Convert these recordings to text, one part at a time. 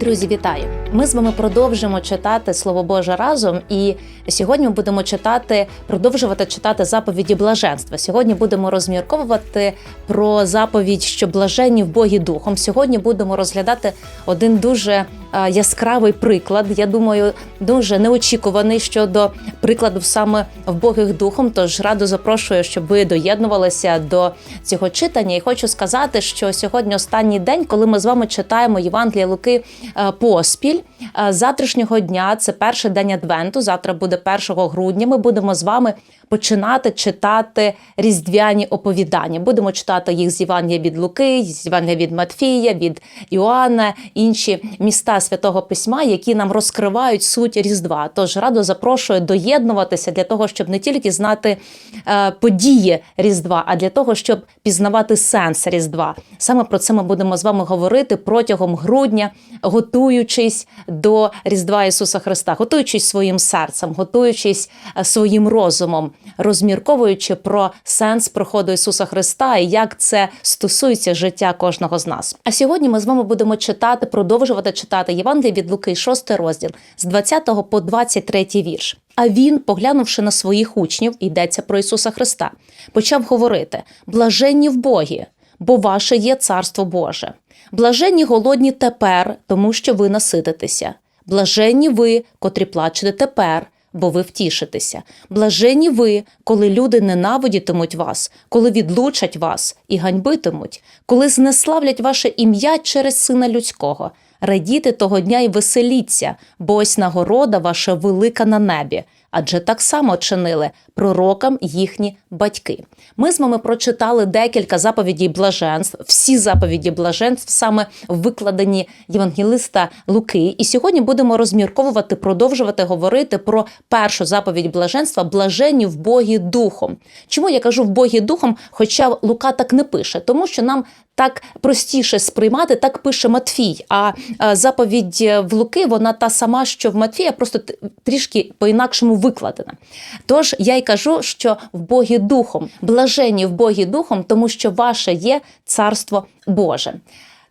Друзі, вітаю! Ми з вами продовжимо читати Слово Боже разом. І сьогодні ми будемо читати, продовжувати читати заповіді блаженства. Сьогодні будемо розмірковувати про заповідь, що блаженні в Богі Духом. Сьогодні будемо розглядати один дуже яскравий приклад. Я думаю, дуже неочікуваний щодо прикладу саме в Богих Духом. Тож радо запрошую, щоб ви доєднувалися до цього читання. І хочу сказати, що сьогодні останній день, коли ми з вами читаємо Євангелія Луки е, поспіль. Е, Завтрашнього дня це перший день Адвенту. Завтра буде 1 грудня. Ми будемо з вами починати читати різдвяні оповідання. Будемо читати їх з Євангелія від Луки, з Євангелія від Матфія, від Іоанна, інші міста святого письма, які нам розкривають суть Різдва. Тож радо запрошую доєднуватися для того, щоб не тільки знати е, події Різдва, а для того, щоб пізнавати сенс Різдва. Саме про це ми будемо з вами говорити протягом грудня, готуючись до Різдва Ісуса Христа, готуючись своїм серцем, готуючись е, своїм розумом, розмірковуючи про сенс приходу Ісуса Христа і як це стосується життя кожного з нас. А сьогодні ми з вами будемо читати, продовжувати читати Євангеліє від Луки, 6 розділ з 20 по 23 вірш. А він, поглянувши на своїх учнів, йдеться про Ісуса Христа, почав говорити: блаженні в Богі, бо ваше є царство Боже. Блаженні голодні тепер, тому що ви насититеся. Блаженні ви, котрі плачете тепер, бо ви втішитеся. Блаженні ви, коли люди ненавидітимуть вас, коли відлучать вас і ганьбитимуть, коли знеславлять ваше ім'я через сина людського. Радіти того дня і веселіться, бо ось нагорода ваша велика на небі. Адже так само чинили пророкам їхні батьки. Ми з вами прочитали декілька заповідей блаженств, всі заповіді блаженств, саме викладені Євангелиста Луки. І сьогодні будемо розмірковувати, продовжувати говорити про першу заповідь блаженства блаженні в Богі духом. Чому я кажу в Богі духом? Хоча Лука так не пише, тому що нам так простіше сприймати, так пише Матфій. А заповідь в Луки вона та сама, що в Матфія, просто трішки по-інакшому викладена. Тож я й кажу, що в Богі духом, блажені в Богі духом, тому що ваше є царство Боже.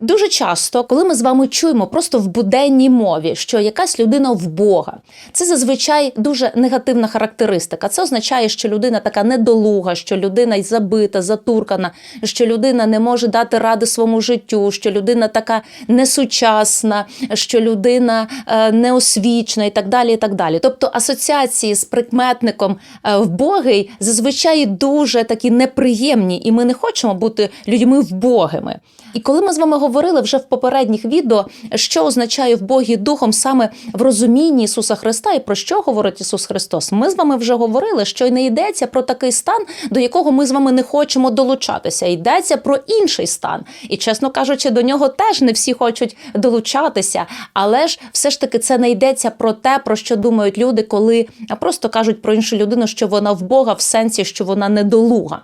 Дуже часто, коли ми з вами чуємо просто в буденній мові, що якась людина в Бога, це зазвичай дуже негативна характеристика. Це означає, що людина така недолуга, що людина й забита, затуркана, що людина не може дати ради своєму життю, що людина така несучасна, що людина е, неосвічна і так далі. і так далі. Тобто асоціації з прикметником е, вбогий зазвичай дуже такі неприємні, і ми не хочемо бути людьми вбогими. І коли ми з вами говорили вже в попередніх відео, що означає в Богі духом саме в розумінні Ісуса Христа і про що говорить Ісус Христос, ми з вами вже говорили, що й не йдеться про такий стан, до якого ми з вами не хочемо долучатися. Йдеться про інший стан. І, чесно кажучи, до нього теж не всі хочуть долучатися. Але ж все ж таки це не йдеться про те, про що думають люди, коли просто кажуть про іншу людину, що вона в Бога в сенсі, що вона недолуга.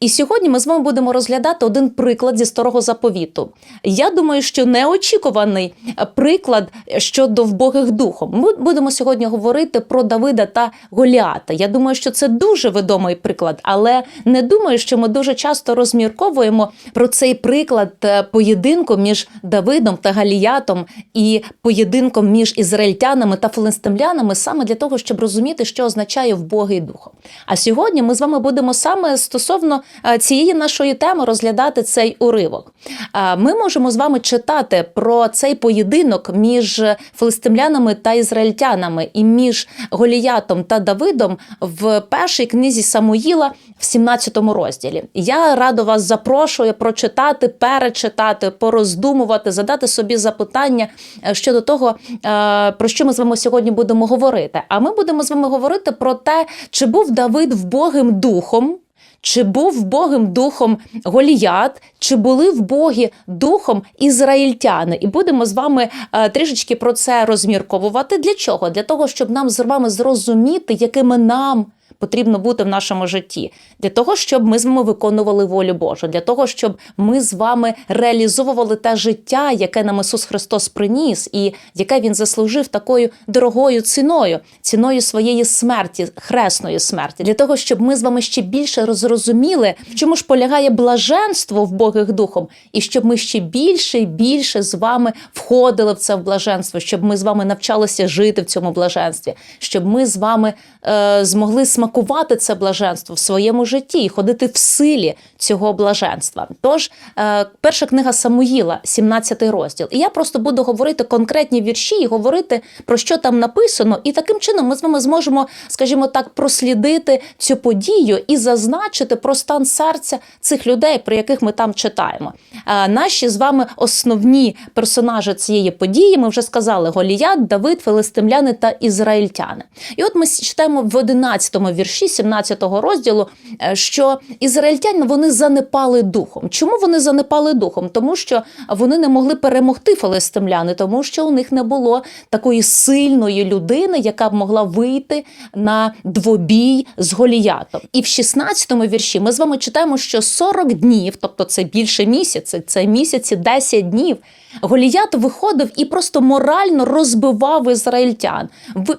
І сьогодні ми з вами будемо розглядати один приклад зі старого заповіту. Я думаю, що неочікуваний приклад щодо вбогих духом. Ми будемо сьогодні говорити про Давида та Голіата. Я думаю, що це дуже відомий приклад, але не думаю, що ми дуже часто розмірковуємо про цей приклад е, поєдинку між Давидом та Галіятом і поєдинком між ізраїльтянами та филистимлянами саме для того, щоб розуміти, що означає вбогий духом. А сьогодні ми з вами будемо саме стосовно е, цієї нашої теми розглядати цей уривок. Е, Ми можемо з вами читати про цей поєдинок між филистимлянами та ізраїльтянами і між Голіятом та Давидом в першій книзі Самуїла в 17 розділі. Я радо вас запрошую прочитати, перечитати, пороздумувати, задати собі запитання е, щодо того, е, про що ми з вами сьогодні будемо говорити. А ми будемо з вами говорити про те, чи був Давид вбогим духом. Чи був вбогим духом Голіят, чи були в Богі духом ізраїльтяни? І будемо з вами е, трішечки про це розмірковувати. Для чого? Для того, щоб нам з вами зрозуміти, якими нам потрібно бути в нашому житті? Для того, щоб ми з вами виконували волю Божу, для того, щоб ми з вами реалізовували те життя, яке нам Ісус Христос приніс, і яке Він заслужив такою дорогою ціною, ціною своєї смерті, хресної смерті, для того, щоб ми з вами ще більше розрозуміли, в чому ж полягає блаженство в Богих духом, і щоб ми ще більше і більше з вами входили в це блаженство, щоб ми з вами навчалися жити в цьому блаженстві, щоб ми з вами е, змогли смакувати це блаженство в своєму житті і ходити в силі цього блаженства. Тож, е, перша книга Самуїла, 17 розділ. І я просто буду говорити конкретні вірші і говорити про що там написано, і таким чином ми з вами зможемо, скажімо так, прослідити цю подію і зазначити про стан серця цих людей, про яких ми там читаємо. Е, Наші з вами основні персонажі цієї події ми вже сказали: Голіят, Давид, Филистимляни та Ізраїльтяни. І от ми читаємо в 11 вірші 17 розділу, е, що ізраїльтяни вони занепали духом. Чому вони занепали духом? Тому що вони не могли перемогти филистимляни, тому що у них не було такої сильної людини, яка б могла вийти на двобій з Голіятом. І в 16 вірші ми з вами читаємо, що 40 днів, тобто це більше місяця, це місяці 10 днів. Голіят виходив і просто морально розбивав ізраїльтян.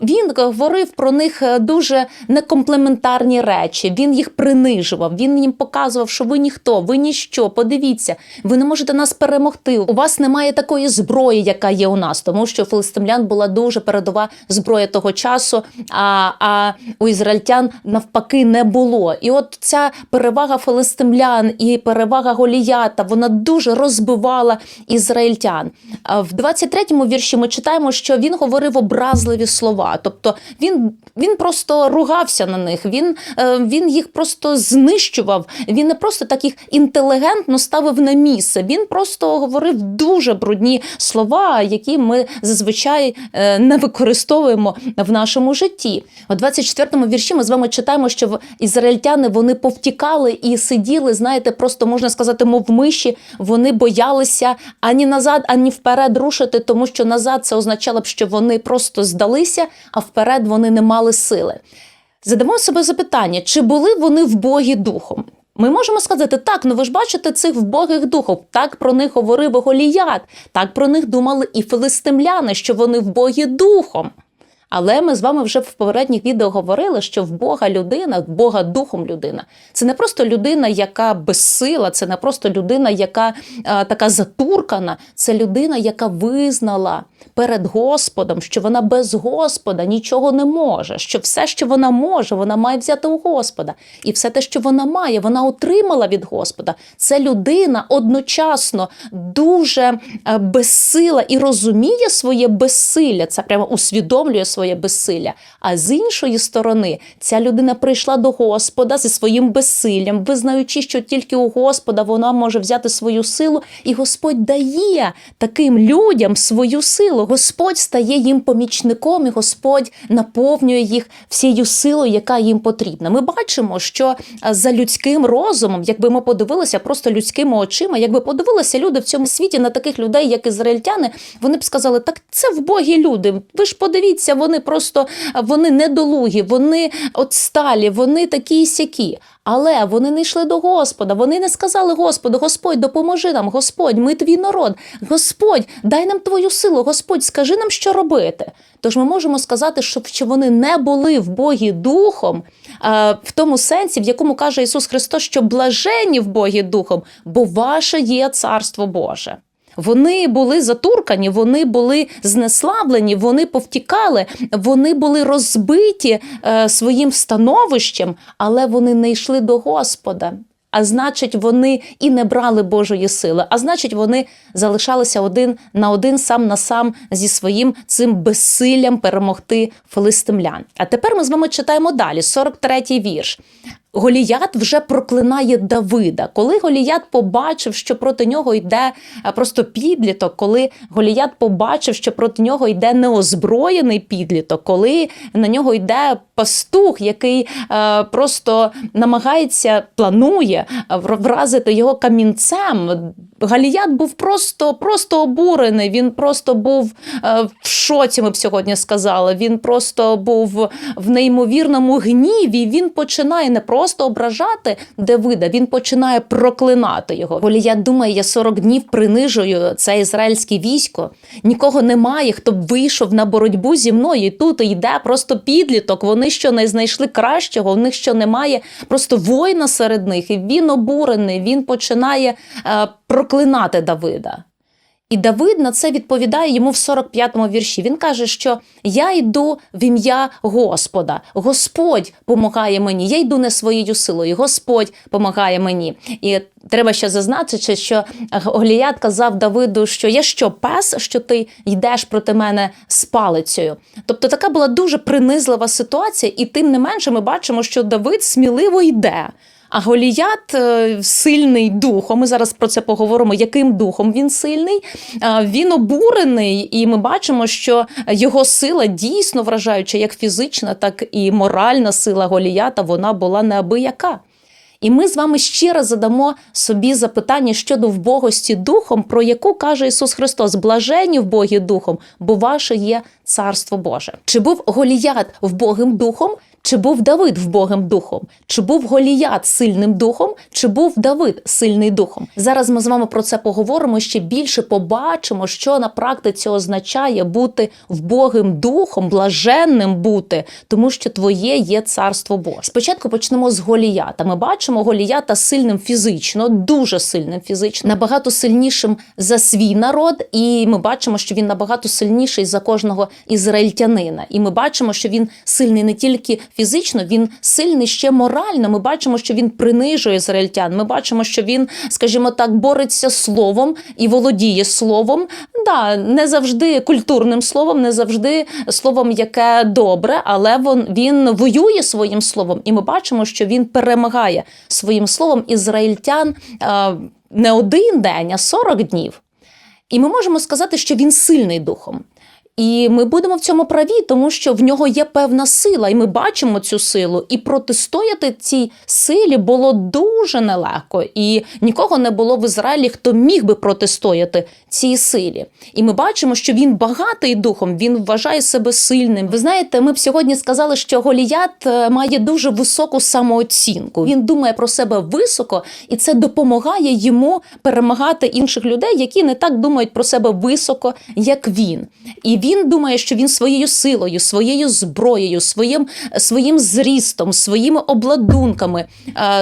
Він говорив про них е, дуже некомплементарні речі. Він їх принижував. Він їм показував, що ви ніхто, ви ніщо. Подивіться, ви не можете нас перемогти. У вас немає такої зброї, яка є у нас, тому що у филистимлян була дуже передова зброя того часу. А, а у ізраїльтян навпаки не було. І от ця перевага филистимлян і перевага Голіята, вона дуже розбивала ізраїльтян. А В 23-му вірші ми читаємо, що він говорив образливі слова. Тобто він, він просто ругався на них, він, е, він їх просто знищував. Він не просто так їх інтелігентно ставив на місце. Він просто говорив дуже брудні слова, які ми зазвичай е, не використовуємо в нашому житті. У 24-му вірші ми з вами читаємо, що ізраїльтяни вони повтікали і сиділи, знаєте, просто можна сказати, мов миші. Вони боялися ані назад, ані вперед рушити, тому що назад це означало б, що вони просто здалися, а вперед вони не мали сили. Задамо себе запитання, чи були вони в Богі духом? Ми можемо сказати, так, ну ви ж бачите цих вбогих духов. Так про них говорив Голіят, так про них думали і филистимляни, що вони вбогі духом. Але ми з вами вже в попередніх відео говорили, що в Бога людина, в Бога духом людина. Це не просто людина, яка безсила, це не просто людина, яка а, така затуркана. Це людина, яка визнала перед Господом, що вона без Господа нічого не може. Що все, що вона може, вона має взяти у Господа. І все те, що вона має, вона отримала від Господа. Це людина одночасно дуже е, безсила і розуміє своє безсилля. Це прямо усвідомлює своє безсилля. А з іншої сторони, ця людина прийшла до Господа зі своїм безсиллям, визнаючи, що тільки у Господа вона може взяти свою силу, і Господь дає таким людям свою силу. Господь стає їм помічником, і Господь наповнює їх всією силою, яка їм потрібна. Ми бачимо, що е, за людським розумом, якби ми подивилися просто людськими очима, якби подивилися люди в цьому світі на таких людей, як ізраїльтяни, вони б сказали, так це вбогі люди. Ви ж подивіться, вони просто вони недолугі, вони отсталі, вони такі сякі. Але вони не йшли до Господа. Вони не сказали Господу, Господь, допоможи нам, Господь, ми твій народ. Господь, дай нам твою силу, Господь, скажи нам, що робити. Тож ми можемо сказати, що, що вони не були в Богі духом, в тому сенсі, в якому каже Ісус Христос, що блажені в Богі духом, бо ваше є Царство Боже. Вони були затуркані, вони були знеслаблені, вони повтікали, вони були розбиті е, своїм становищем, але вони не йшли до Господа. А значить, вони і не брали Божої сили. А значить, вони залишалися один на один сам на сам зі своїм цим безсиллям перемогти филистимлян. А тепер ми з вами читаємо далі, 43-й вірш. Голіят вже проклинає Давида. Коли Голіят побачив, що проти нього йде просто підліток, коли Голіят побачив, що проти нього йде неозброєний підліток, коли на нього йде пастух, який е, просто намагається, планує е, вразити його камінцем. Галіят був просто, просто обурений. Він просто був е, в шоці. Ми б сьогодні сказали. Він просто був в неймовірному гніві. Він починає не просто ображати Давида, він починає проклинати його. Голіят думає, я 40 днів принижую це ізраїльське військо. Нікого немає, хто б вийшов на боротьбу зі мною. І тут йде просто підліток. Вони що не знайшли кращого, в них що немає просто воїна серед них. І він обурений. Він починає е, проклинати Давида. І Давид на це відповідає йому в 45-му вірші. Він каже, що я йду в ім'я Господа. Господь помагає мені. Я йду не своєю силою. Господь помагає мені. І треба ще зазначити, що Голіят казав Давиду, що я що, пес, що ти йдеш проти мене з палицею. Тобто така була дуже принизлива ситуація, і тим не менше ми бачимо, що Давид сміливо йде. А Голіят е, сильний духом. Ми зараз про це поговоримо. Яким духом він сильний? Е, Він обурений, і ми бачимо, що його сила дійсно вражаюча, як фізична, так і моральна сила Голіята. Вона була неабияка. І ми з вами ще раз задамо собі запитання щодо вбогості духом, про яку каже Ісус Христос: блажені в Богі духом, бо ваше є Царство Боже. Чи був Голіят вбогим духом? Чи був Давид вбогим духом? Чи був Голіят сильним духом? Чи був Давид сильний духом? Зараз ми з вами про це поговоримо ще більше. Побачимо, що на практиці означає бути вбогим духом, блаженним бути, тому що твоє є царство Боже. Спочатку почнемо з Голіята. Ми бачимо Голіята сильним фізично, дуже сильним фізично, набагато сильнішим за свій народ, і ми бачимо, що він набагато сильніший за кожного ізраїльтянина. І ми бачимо, що він сильний не тільки фізично, він сильний ще морально. Ми бачимо, що він принижує ізраїльтян. Ми бачимо, що він, скажімо так, бореться словом і володіє словом. Да, не завжди культурним словом, не завжди словом, яке добре, але він, воює своїм словом, і ми бачимо, що він перемагає своїм словом ізраїльтян е, не один день, а 40 днів. І ми можемо сказати, що він сильний духом. І ми будемо в цьому праві, тому що в нього є певна сила, і ми бачимо цю силу. І протистояти цій силі було дуже нелегко. І нікого не було в Ізраїлі, хто міг би протистояти цій силі. І ми бачимо, що він багатий духом, він вважає себе сильним. Ви знаєте, ми б сьогодні сказали, що Голіят е, має дуже високу самооцінку. Він думає про себе високо, і це допомагає йому перемагати інших людей, які не так думають про себе високо, як він. І він думає, що він своєю силою, своєю зброєю, своїм, своїм зрістом, своїми обладунками,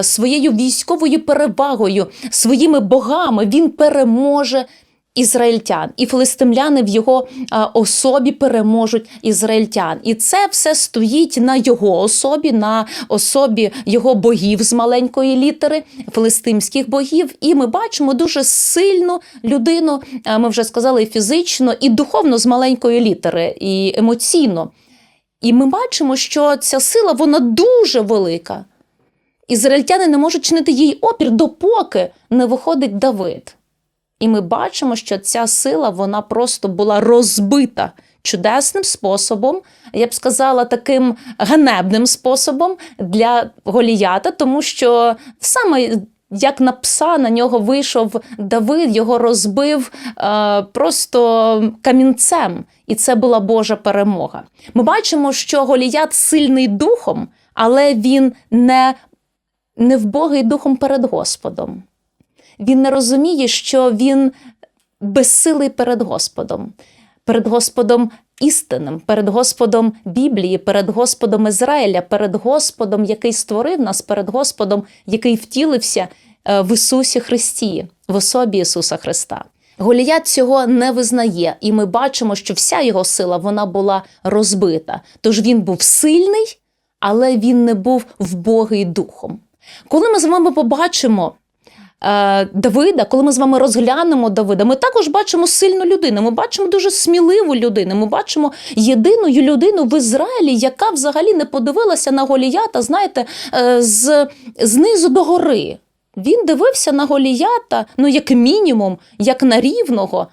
своєю військовою перевагою, своїми богами він переможе. Ізраїльтян і филистимляни в його особі переможуть ізраїльтян, і це все стоїть на його особі, на особі його богів з маленької літери, филистимських богів. І ми бачимо дуже сильну людину. Ми вже сказали фізично, і духовно з маленької літери, і емоційно. І ми бачимо, що ця сила вона дуже велика. Ізраїльтяни не можуть чинити їй опір, допоки не виходить Давид. І ми бачимо, що ця сила вона просто була розбита чудесним способом, я б сказала, таким ганебним способом для Голіята, тому що саме. Як на пса на нього вийшов Давид, його розбив е, просто камінцем, і це була Божа перемога. Ми бачимо, що Голіят сильний духом, але він не, не вбогий духом перед Господом. Він не розуміє, що він безсилий перед Господом, перед Господом істинним, перед Господом Біблії, перед Господом Ізраїля, перед Господом, який створив нас, перед Господом, який втілився е, в Ісусі Христі, в особі Ісуса Христа. Голіят цього не визнає, і ми бачимо, що вся його сила вона була розбита. Тож він був сильний, але він не був вбогий духом. Коли ми з вами побачимо Давида, коли ми з вами розглянемо Давида, ми також бачимо сильну людину. Ми бачимо дуже сміливу людину. Ми бачимо єдину людину в Ізраїлі, яка взагалі не подивилася на Голіята, знаєте, е, з, знизу до гори. Він дивився на Голіята, ну як мінімум, як на рівного.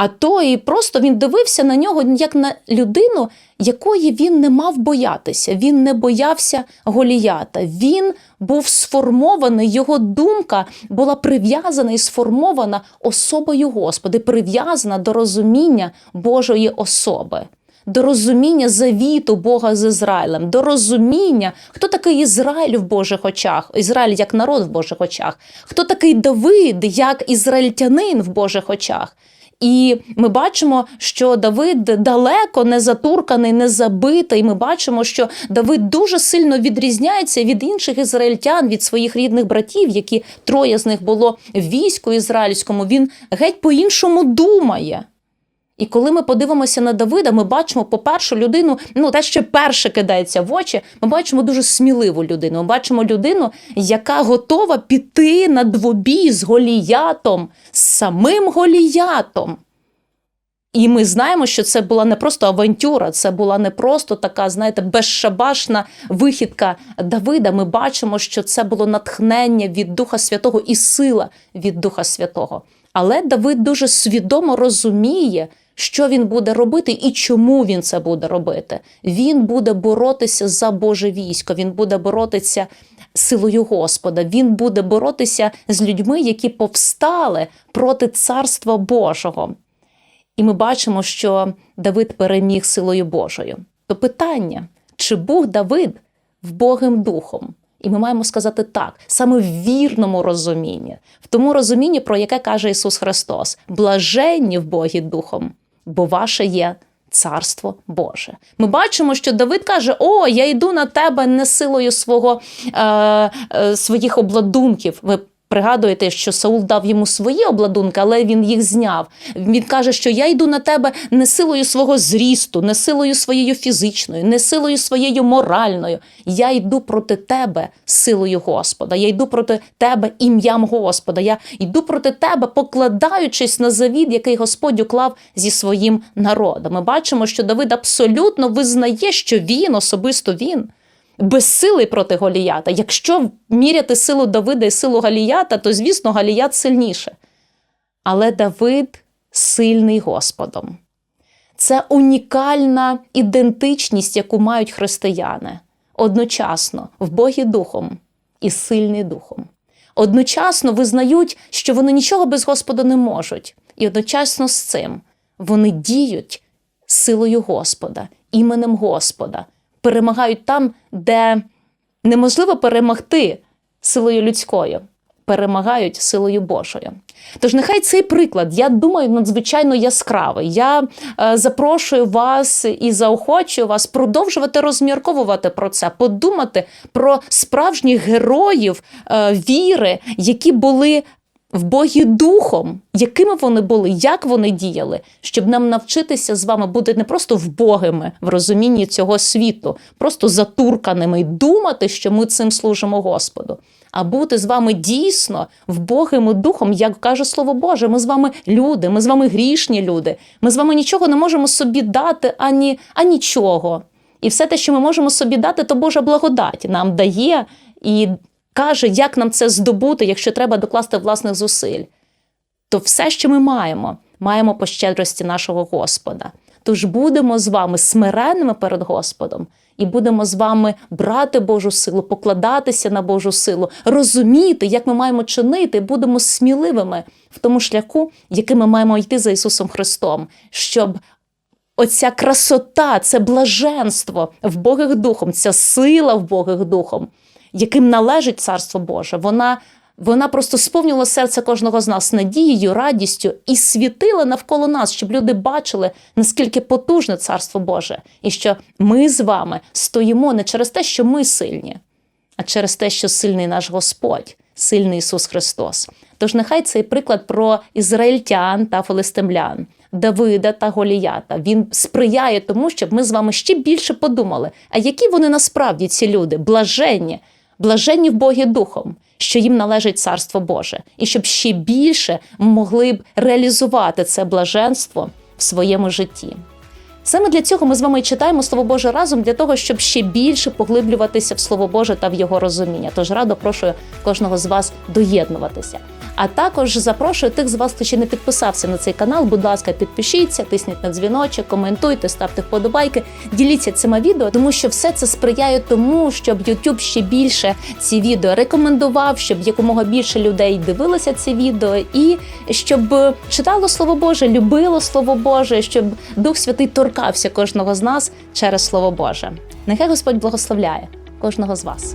А то і просто він дивився на нього як на людину, якої він не мав боятися. Він не боявся Голіята. Він був сформований, його думка була прив'язана і сформована особою Господи, прив'язана до розуміння Божої особи. До розуміння завіту Бога з Ізраїлем, до розуміння, хто такий Ізраїль в Божих очах, Ізраїль як народ в Божих очах, хто такий Давид як ізраїльтянин в Божих очах. І ми бачимо, що Давид далеко не затурканий, не забитий. Ми бачимо, що Давид дуже сильно відрізняється від інших ізраїльтян, від своїх рідних братів, які троє з них було в війську ізраїльському. Він геть по-іншому думає. І коли ми подивимося на Давида, ми бачимо, по-перше, людину, ну те, що перше кидається в очі, ми бачимо дуже сміливу людину. Ми бачимо людину, яка готова піти на двобій з Голіятом, з самим Голіятом. І ми знаємо, що це була не просто авантюра, це була не просто така, знаєте, безшабашна вихідка Давида. Ми бачимо, що це було натхнення від Духа Святого і сила від Духа Святого. Але Давид дуже свідомо розуміє, що він буде робити і чому він це буде робити. Він буде боротися за Боже військо, він буде боротися силою Господа, він буде боротися з людьми, які повстали проти царства Божого. І ми бачимо, що Давид переміг силою Божою. То питання, чи був Давид в Богим духом? І ми маємо сказати так, саме в вірному розумінні, в тому розумінні, про яке каже Ісус Христос: блаженні в Богі духом, бо ваше є царство Боже. Ми бачимо, що Давид каже: О, я йду на тебе не силою свого, е, е, своїх обладунків. Ви Пригадуєте, що Саул дав йому свої обладунки, але він їх зняв. Він каже, що я йду на тебе не силою свого зрісту, не силою своєю фізичною, не силою своєю моральною. Я йду проти тебе силою Господа. Я йду проти тебе ім'ям Господа. Я йду проти тебе, покладаючись на завід, який Господь уклав зі своїм народом. Ми бачимо, що Давид абсолютно визнає, що він, особисто він безсилий проти Голіята. Якщо міряти силу Давида і силу Галіята, то, звісно, Галіят сильніше. Але Давид сильний Господом. Це унікальна ідентичність, яку мають християни одночасно в Богі Духом і сильний Духом. Одночасно визнають, що вони нічого без Господа не можуть. І одночасно з цим вони діють силою Господа, іменем Господа перемагають там, де неможливо перемогти силою людською, перемагають силою Божою. Тож нехай цей приклад, я думаю, надзвичайно яскравий. Я е, запрошую вас і заохочую вас продовжувати розмірковувати про це, подумати про справжніх героїв е, віри, які були в Богі духом, якими вони були, як вони діяли, щоб нам навчитися з вами бути не просто вбогими в розумінні цього світу, просто затурканими і думати, що ми цим служимо Господу. А бути з вами дійсно вбогим духом, як каже Слово Боже, ми з вами люди, ми з вами грішні люди. Ми з вами нічого не можемо собі дати ані, ані нічого. І все те, що ми можемо собі дати, то Божа благодать нам дає і каже, як нам це здобути, якщо треба докласти власних зусиль, то все, що ми маємо, маємо по щедрості нашого Господа. Тож будемо з вами смиренними перед Господом і будемо з вами брати Божу силу, покладатися на Божу силу, розуміти, як ми маємо чинити, будемо сміливими в тому шляху, яким ми маємо йти за Ісусом Христом, щоб оця красота, це блаженство в Богих Духом, ця сила в Богих Духом яким належить Царство Боже, вона вона просто сповнювала серце кожного з нас надією, радістю і світила навколо нас, щоб люди бачили, наскільки потужне Царство Боже, і що ми з вами стоїмо не через те, що ми сильні, а через те, що сильний наш Господь, сильний Ісус Христос. Тож нехай цей приклад про ізраїльтян та филистимлян, Давида та Голіята він сприяє тому, щоб ми з вами ще більше подумали, а які вони насправді ці люди, блаженні блаженні в Богі Духом, що їм належить Царство Боже, і щоб ще більше могли б реалізувати це блаженство в своєму житті. Саме для цього ми з вами читаємо Слово Боже разом для того, щоб ще більше поглиблюватися в Слово Боже та в його розуміння. Тож радо прошу кожного з вас доєднуватися. А також запрошую тих з вас, хто ще не підписався на цей канал. Будь ласка, підпишіться, тисніть на дзвіночок, коментуйте, ставте вподобайки, діліться цими відео, тому що все це сприяє тому, щоб YouTube ще більше ці відео рекомендував, щоб якомога більше людей дивилося ці відео, і щоб читало Слово Боже, любило Слово Боже, щоб Дух Святий торкався кожного з нас через Слово Боже. Нехай Господь благословляє кожного з вас.